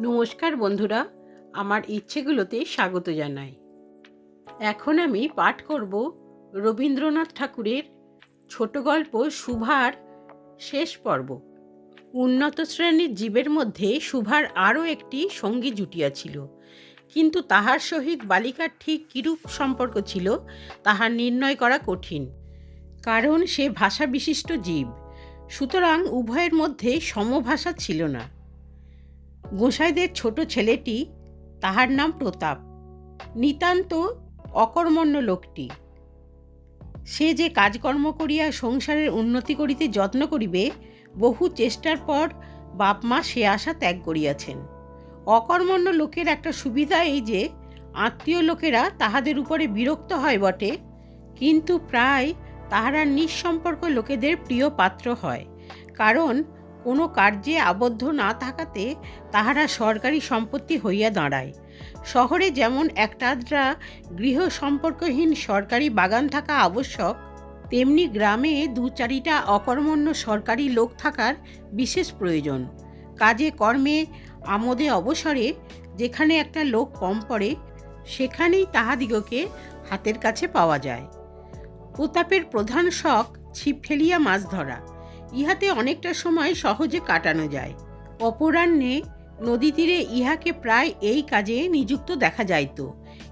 নমস্কার বন্ধুরা, আমার ইচ্ছেগুলোতে স্বাগত জানাই। এখন আমি পাঠ করব রবীন্দ্রনাথ ঠাকুরের ছোট গল্প সুভার শেষ পর্ব। উন্নত শ্রেণির জীবের মধ্যে সুভার আরও একটি সঙ্গী জুটিয়াছিল কিন্তু তাহার সহিত বালিকার ঠিক কিরূপ সম্পর্ক ছিল, তাহার নির্ণয় করা কঠিন। কারণ সে ভাষা বিশিষ্ট জীব। সুতরাং উভয়ের মধ্যে সমভাষা ছিল না। গোসাইদের ছোট ছেলেটি, তাহার নাম প্রতাপ। নিতান্ত অকর্মণ্য লোকটি। সে যে কাজকর্ম করিয়া সংসারের উন্নতি করিতে যত্ন করিবে, বহু চেষ্টার পর বাপ মা সে আশা ত্যাগ করিয়াছেন। অকর্মণ্য লোকের একটা সুবিধা এই যে, আত্মীয় লোকেরা তাহাদের উপরে বিরক্ত হয় বটে, কিন্তু প্রায় তাহারা নিঃসম্পর্ক লোকেদের প্রিয় পাত্র হয়। কারণ কোনো কার্যে আবদ্ধ না থাকাতে তাহারা সরকারি সম্পত্তি হইয়া দাঁড়ায়। শহরে যেমন একটাদ্রা গৃহ সম্পর্কহীন সরকারি বাগান থাকা আবশ্যক, তেমনি গ্রামে দু চারিটা অকর্মণ্য সরকারি লোক থাকার বিশেষ প্রয়োজন। কাজে কর্মে আমোদে অবসরে যেখানে একটা লোক কম পড়ে, সেখানেই তাহাদিগকে হাতের কাছে পাওয়া যায়। প্রতাপের প্রধান শখ ছিপ ফেলিয়া মাছ ধরা। ইহাতে অনেকটা সময় সহজে কাটানো যায়। অপরাহ্নে নদী তীরে ইহাকে প্রায় এই কাজে নিযুক্ত দেখা যাইত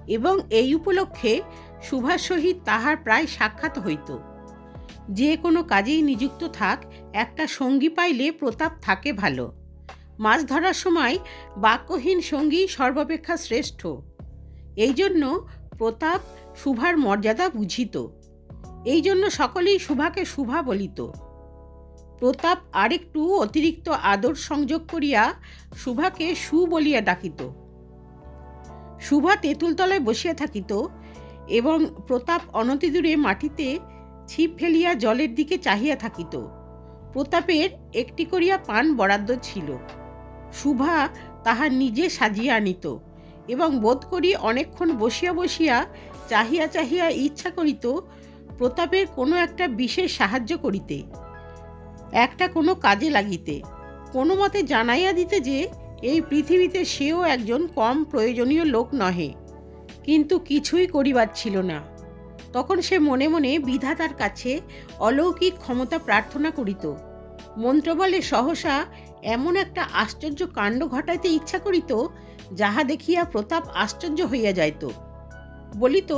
এবং এই উপলক্ষে সুভার সহিত তাহার প্রায় সাক্ষাৎ হইত। যে কোনো কাজেই নিযুক্ত থাক, একটা সঙ্গী পাইলে প্রতাপ থাকে ভালো। মাছ ধরার সময় বাক্যহীন সঙ্গী সর্বাপেক্ষা শ্রেষ্ঠ। এই জন্য প্রতাপ শুভার মর্যাদা বুঝিত। এই জন্য সকলেই শুভাকে শুভা বলিত। প্রতাপ আরেকটু অতিরিক্ত আদর সংযোগ করিয়া শুভাকে সু বলিয়া ডাকিত। শুভা তেঁতুলতলায় বসিয়া থাকিত এবং প্রতাপ অনতিদূরে মাটিতে ছিপ ফেলিয়া জলের দিকে চাহিয়া থাকিত। প্রতাপের একটি করিয়া পান বরাদ্দ ছিল। শুভা তাহা নিজে সাজিয়া আনিত এবং বোধ করি অনেকক্ষণ বসিয়া বসিয়া চাহিয়া চাহিয়া ইচ্ছা করিত প্রতাপের কোনো একটা বিশেষ সাহায্য করিতে। একটা কোনো কাজে লাগিতে। কোনো মতে জানাইয়া দিতে যে, এই পৃথিবীতে সেও একজন কম প্রয়োজনীয় লোক নহে। কিন্তু কিছুই করিবার ছিল না। তখন সে মনে মনে বিধাতার কাছে অলৌকিক ক্ষমতা প্রার্থনা করিত। মন্ত্রবলে সহসা এমন একটা আশ্চর্য কাণ্ড ঘটাইতে ইচ্ছা করিত, যাহা দেখিয়া প্রতাপ আশ্চর্য হইয়া যাইত। বলিত,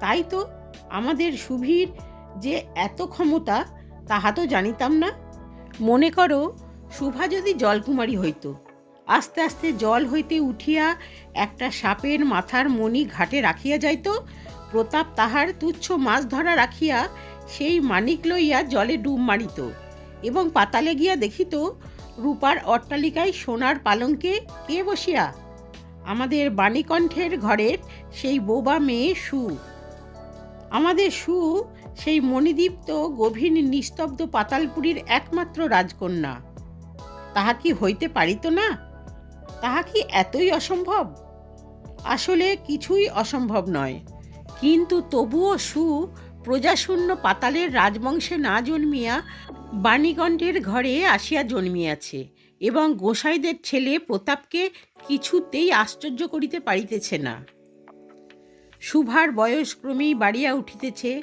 তাই তো আমাদের সুভীর যে এত ক্ষমতা, তাহা তো জানিতাম না। মনে করো শুভা যদি জলকুমারী হইত, আস্তে আস্তে জল হইতে উঠিয়া একটা সাপের মাথার মণি ঘাটে রাখিয়া যাইত, প্রতাপ তাহার তুচ্ছ মাছ ধরা রাখিয়া সেই মানিক লইয়া জলে ডুব মারিত এবং পাতালে গিয়া দেখিত, রূপার অট্টালিকায় সোনার পালঙ্কে কে বসিয়া? আমাদের বাণীকণ্ঠের ঘরের সেই বোবা মেয়ে সু। আমাদের সু সেই মণিদীপ্ত গভীর নিস্তব্ধ পাতালপুরীর একমাত্র রাজকন্যা। তাহা কি হইতে পারিত না? তাহা কি এতই অসম্ভব? আসলে কিছুই অসম্ভব নয়। কিন্তু তবুও সু প্রজাশূন্য পাতালের রাজবংশে না জন্মিয়া বাণীগণ্ডের ঘরে আসিয়া জন্মিয়াছে এবং গোসাইদের ছেলে প্রতাপকে কিছুতেই আশ্চর্য করিতে পারিতেছে না। শুভার বয়স ক্রমেই বাড়িয়া উঠিতেছে।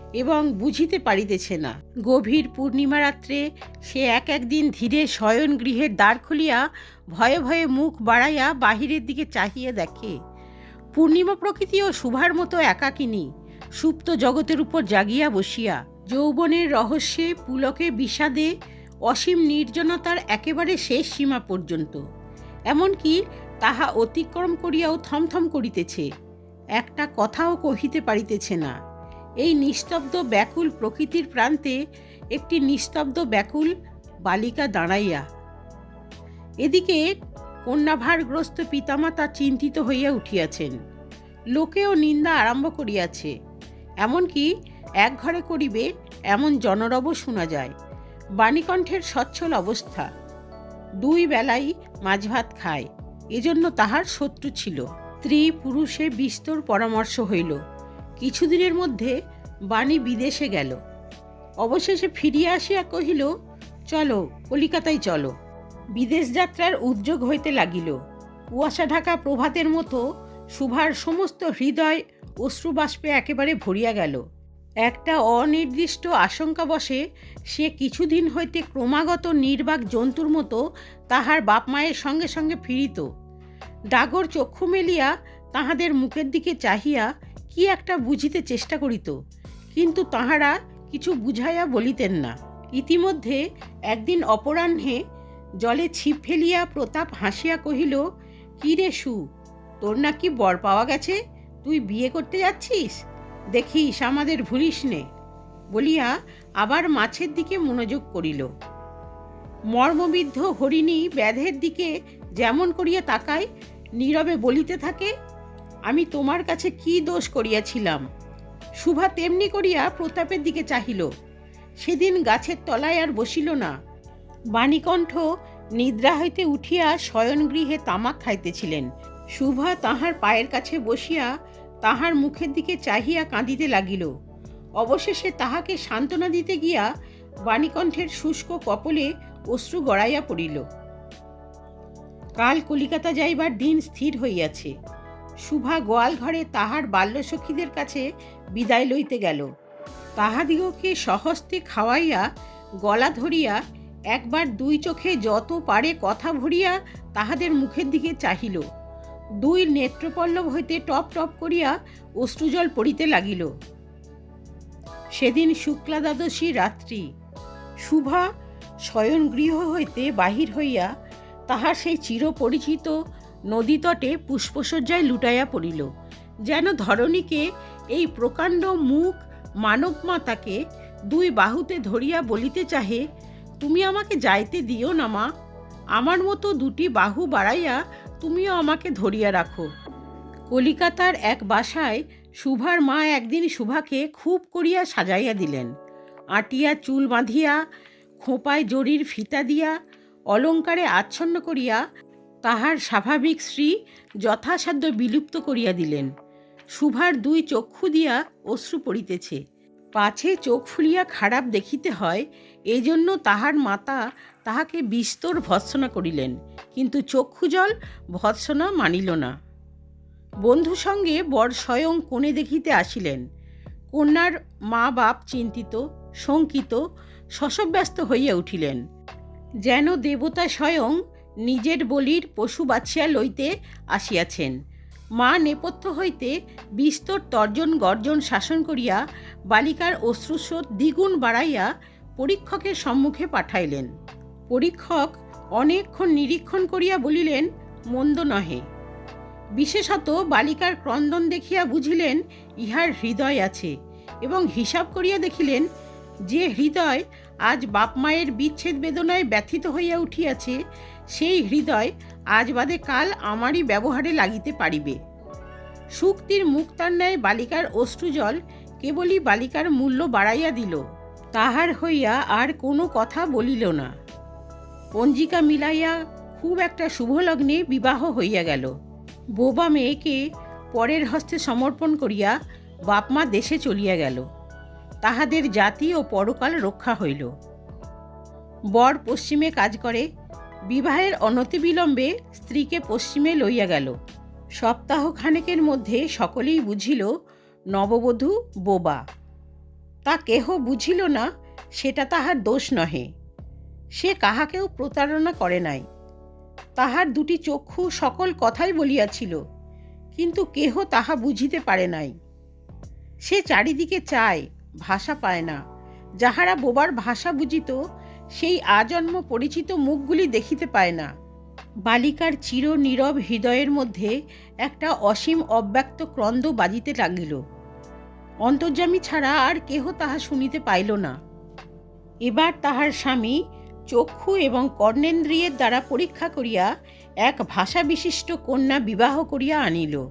এবং বুঝিতে পারিতেছে না। গভীর পূর্ণিমা রাত্রে সে এক একদিন ধীরে শয়ন গৃহের দ্বার খুলিয়া ভয়ে ভয়ে মুখ বাড়াইয়া বাহিরের দিকে চাহিয়া দেখে। পূর্ণিমা প্রকৃতিও শুভার মতো একাকিনী। সুপ্ত জগতের উপর জাগিয়া বসিয়া যৌবনের রহস্যে, পুলকে বিষাদে, অসীম নির্জনতার একেবারে শেষ সীমা পর্যন্ত। এমনকি তাহা অতিক্রম করিয়াও থমথম করিতেছে। একটা কথাও কহিতে পারিতেছে না। এই নিস্তব্ধ ব্যাকুল প্রকৃতির প্রান্তে একটি নিস্তব্ধ ব্যাকুল বালিকা দাঁড়াইয়া। এদিকে কন্যাভারগ্রস্ত পিতামাতা চিন্তিত হইয়া উঠিয়াছেন। লোকেও নিন্দা আরম্ভ করিয়াছে। এমনকি এক ঘরে করিবে এমন জনরব শোনা যায়। বাণীকণ্ঠের সচ্ছল অবস্থা। দুই বেলাই মাছ ভাত খায়। এজন্য তাহার শত্রু ছিল। স্ত্রী পুরুষে বিস্তর পরামর্শ হইল। কিছুদিনের মধ্যে বাণী বিদেশে গেল। অবশেষে ফিরিয়া আসিয়া কহিল, চলো, কলিকাতায় চলো। বিদেশ যাত্রার উদ্যোগ হইতে লাগিল। কুয়াশা ঢাকা প্রভাতের মতো সুভার সমস্ত হৃদয় অশ্রুবাষ্পে একেবারে ভরিয়া গেল। একটা অনির্দিষ্ট আশঙ্কা বসে সে কিছুদিন হইতে ক্রমাগত নির্বাক জন্তুর মতো তাহার বাপ মায়ের সঙ্গে সঙ্গে ফিরিত। ডাগর চক্ষু মেলিয়া তাহাদের মুখের দিকে চাহিয়া কি একটা বুঝিতে চেষ্টা করিত, কিন্তু তাহারা কিছু বুঝাইয়া বলিতেন না। ইতিমধ্যে একদিন অপরাহ্নে জলে ছিপ ফেলিয়া প্রতাপ হাসিয়া কহিল, কি রে সু, তোর নাকি বর পাওয়া গেছে? তুই বিয়ে করতে যাচ্ছিস? দেখিস, আমাদের ভুলিস নে। বলিয়া আবার মাছের দিকে মনোযোগ করিল। মর্মবিদ্ধ হরিণী ব্যাধের দিকে যেমন করিয়া তাকায়, নীরবে বলিতে থাকে আমি তোমার কাছে কি দোষ করিয়াছিলাম? শুভা তেমনি করিয়া প্রতাপের দিকে চাহিল। সেদিন গাছের তলায় আর বসিল না। বাণীকণ্ঠ নিদ্রা হইতে উঠিয়া শয়নগৃহে তামাক খাইতেছিলেন। শুভা তাহার পায়ের কাছে বসিয়া তাহার মুখের দিকে চাহিয়া কাঁদিতে লাগিল। অবশেষে তাহাকে সান্ত্বনা দিতে গিয়া বাণীকণ্ঠের শুষ্ক কপলে অশ্রু গড়াইয়া পড়িল। কাল কলিকাতা যাইবার দিন স্থির হইয়াছে। শুভা গোয়াল ঘরে তাহার বাল্যসখীদের কাছে বিদায় লইতে গেল। তাহাদিগকে সহস্তে খাওয়াইয়া, গলা ধরিয়া, একবার দুই চোখে যত পারে কথা ভরিয়া তাহাদের মুখের দিকে চাহিল। দুই নেত্রপল্লব হইতে টপ টপ করিয়া অশ্রুজল পড়িতে লাগিল। সেদিন শুক্লা দ্বাদশী রাত্রি। শুভা শয়নগৃহ হইতে বাহির হইয়া তাহার সেই চিরপরিচিত নদীতটে পুষ্পসজ্জায় লুটাইয়া পড়িল। যেন ধরণীকে এই প্রকাণ্ড মুখ মানব মাতাকে দুই বাহুতে ধরিয়া বলিতে চাহে, তুমি আমাকে যাইতে দিও না মা। আমার মতো দুটি বাহু বাড়াইয়া তুমিও আমাকে ধরিয়া রাখো। কলিকাতার এক বাসায় শুভার মা একদিন শুভাকে খুব করিয়া সাজাইয়া দিলেন। আটিয়া চুল বাঁধিয়া, খোঁপায় জরির ফিতা দিয়া, অলঙ্কারে আচ্ছন্ন করিয়া তাহার স্বাভাবিক শ্রী যথাসাধ্য বিলুপ্ত করিয়া দিলেন। শুভার দুই চক্ষু দিয়া অশ্রু পড়িতেছে। পাছে চোখ ফুলিয়া খারাপ দেখিতে হয়, এজন্য তাহার মাতা তাহাকে বিস্তর ভৎসনা করিলেন, কিন্তু চক্ষু জল ভৎসনা মানিল না। বন্ধু সঙ্গে বর স্বয়ং কোণে দেখিতে আসিলেন। কন্যার মা বাপ চিন্তিত, শঙ্কিত, শশব্যস্ত হইয়া উঠিলেন। যেন দেবতা স্বয়ং নিজের বলির পশু বাছিয়া লইতে আসিয়াছেন। মা নেপথ্য হইতে বিস্তর তর্জন গর্জন শাসন করিয়া বালিকার অশ্রুস্রোত দ্বিগুণ বাড়াইয়া পরীক্ষকের সম্মুখে পাঠাইলেন। পরীক্ষক অনেকক্ষণ নিরীক্ষণ করিয়া বলিলেন, মন্দ নহে। বিশেষত বালিকার ক্রন্দন দেখিয়া বুঝিলেন, ইহার হৃদয় আছে। এবং হিসাব করিয়া দেখিলেন যে হৃদয় আজ বাপ মায়ের বিচ্ছেদ বেদনায় ব্যথিত হইয়া উঠিয়াছে, সেই হৃদয় আজ বাদে কাল আমারই ব্যবহারে লাগিতে পারিবে। শুক্তির মুক্তার ন্যায় বালিকার অশ্রুজল কেবলই বালিকার মূল্য বাড়াইয়া দিল, তাহার হইয়া আর কোনো কথা বলিল না। পঞ্জিকা মিলাইয়া খুব একটা শুভলগ্নে বিবাহ হইয়া গেল। বোবা মেয়েকে পরের হস্তে সমর্পণ করিয়া বাপমা দেশে চলিয়া গেল। তাহাদের জাতি ও পরকাল রক্ষা হইল। বর পশ্চিমে কাজ করে, বিবাহের অনতিবিলম্বে স্ত্রীকে পশ্চিমে লইয়া গেল। সপ্তাহখানেকের মধ্যে সকলেই বুঝিল, নববধূ বোবা। তা কেহ বুঝিল না, সেটা তাহার দোষ নহে। সে কাহাকেও প্রতারণা করে নাই। তাহার দুটি চক্ষু সকল কথাই বলিয়াছিল, কিন্তু কেহ তাহা বুঝিতে পারে নাই। সে চারিদিকে চায় ভাষা পায় না। যাহারা বোবার ভাষা বুঝিত, সেই আজন্ম পরিচিত মুখগুলি দেখিতে পায় না। বালিকার চির নীরব হৃদয়ের মধ্যে একটা অসীম অব্যক্ত ক্রন্দ বাজিতে লাগিল। অন্তর্যামী ছাড়া আর কেহ তাহা শুনিতে পাইল না। এবার তাহার স্বামী চক্ষু এবং কর্ণেন্দ্রিয়ের দ্বারা পরীক্ষা করিয়া এক ভাষা বিশিষ্ট কন্যা বিবাহ করিয়া আনিল।